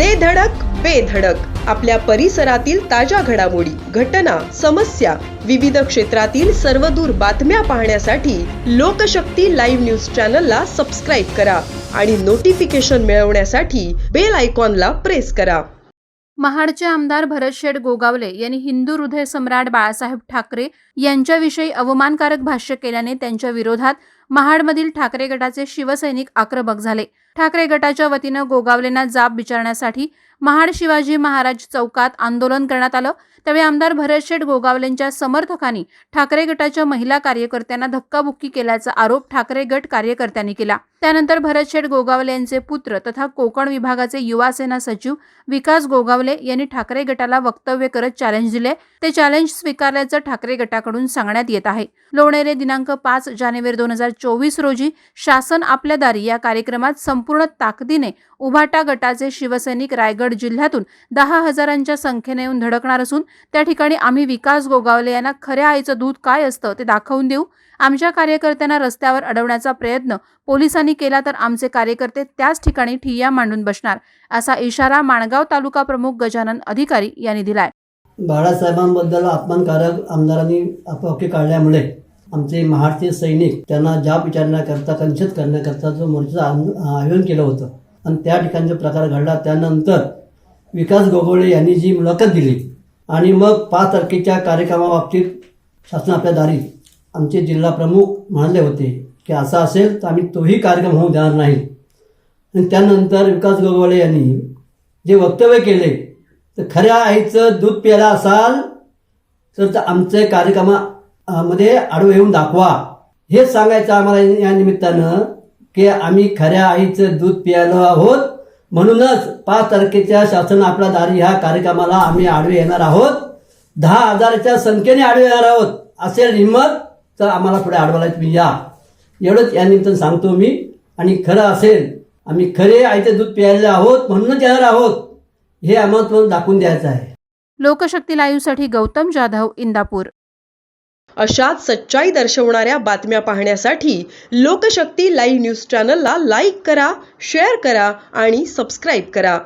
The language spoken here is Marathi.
दे धडक बेधडक आपल्या परिसरातील ताज्या घडामोडी घटना समस्या विविध क्षेत्रातील सर्वदूर बातम्या पाहण्यासाठी लोकशक्ती लाईव्ह न्यूज चॅनलला सबस्क्राईब करा आणि नोटिफिकेशन मिळवण्यासाठी बेल आयकॉनला प्रेस करा. महाडचे आमदार भरतशेठ गोगावले यांनी हिंदू हृदय सम्राट बाळासाहेब ठाकरे यांच्याविषयी अवमानकारक भाष्य केल्याने त्यांच्या विरोधात महाडमधील ठाकरे गटाचे शिवसैनिक आक्रमक झाले. ठाकरे गटाच्या वतीनं गोगावलेंना जाब विचारण्यासाठी महाड शिवाजी महाराज चौकात आंदोलन करण्यात आलं. त्यावेळी आमदार भरतशेठ गोगावलेंच्या समर्थकांनी ठाकरे गटाच्या महिला कार्यकर्त्यांना धक्काबुक्की केल्याचा आरोप ठाकरे गट कार्यकर्त्यांनी केला. त्यानंतर भरतशेठ गोगावले यांचे पुत्र तथा कोकण विभागाचे युवा सेना सचिव विकास गोगावले यांनी ठाकरे गटाला वक्तव्य करत चॅलेंज दिले. ते चॅलेंज स्वीकारल्याचं ठाकरे गटाकडून सांगण्यात येत आहे. लोणेरे दिनांक पाच जानेवारी दोन हजार चोवीस रोजी शासन आपल्या दारी या कार्यक्रमात संपूर्ण ताकदीने उभाटा गटाचे शिवसैनिक रायगड जिल्ह्यातून दहा हजारांच्या संख्येने येऊन धडकणार असून त्या ठिकाणी आम्ही विकास गोगावले यांना खऱ्या आईचं दूध काय असतं ते दाखवून देऊ. आमच्या कार्यकर्त्यांना रस्त्यावर अडवण्याचा प्रयत्न पोलिसांनी केला तर आमचे कार्यकर्ते त्याच ठिकाणी ठिय्या मांडून बसणार असा इशारा माणगाव तालुका प्रमुख गजानन अधिकारी यांनी दिलाय. बाळासाहेबांबद्दल अपमानकारक आमदारांनी अपवाक्य काढल्यामुळे आमचे महाराष्ट्रीय सैनिक त्यांना जाब विचारण्याकरता कंचित करण्याकरता जो मोर्चा आयोजन केलं होतं आणि त्या ठिकाणी जो प्रकार घडला त्यानंतर विकास गोगोळे यांनी जी मुलाखत दिली आणि मग पाच तारखेच्या कार्यक्रमाबाबतीत शासन आपल्या दारी आमचे जिल्हा प्रमुख म्हणाले होते की असं असेल तर आम्ही तोही कार्यक्रम होऊ देणार नाही. आणि त्यानंतर विकास गोगवळे यांनी जे वक्तव्य केले तर खऱ्या आईचं दूध प्यायला असाल तर त- आमचे कार्यक्रमामध्ये आडवं येऊन दाखवा. हेच सांगायचं आम्हाला या निमित्तानं की आम्ही खऱ्या आईचं दूध प्यायलो आहोत. म्हणूनच पाच तारखेच्या शासन आपला दारी ह्या कार्यक्रमाला आम्ही आडवे येणार आहोत. दहा हजाराच्या संख्येने आडवे येणार आहोत. असेल हिंमत तर आम्हाला पुढे आडवायला तुम्ही या. एवढंच या निमित्तानं सांगतो मी. आणि खरं असेल आम्ही खरे आईचे दूध प्यायले आहोत म्हणूनच येणार आहोत हे आम्हाला तुम्हाला दाखवून द्यायचं आहे. लोकशक्ती लाईव्हसाठी गौतम जाधव इंदापूर. अशाच सच्चाई दर्शवणाऱ्या बातम्या पाहण्यासाठी लोकशक्ती लाईव्ह न्यूज चॅनलला लाईक करा शेअर करा आणि सबस्क्राईब करा.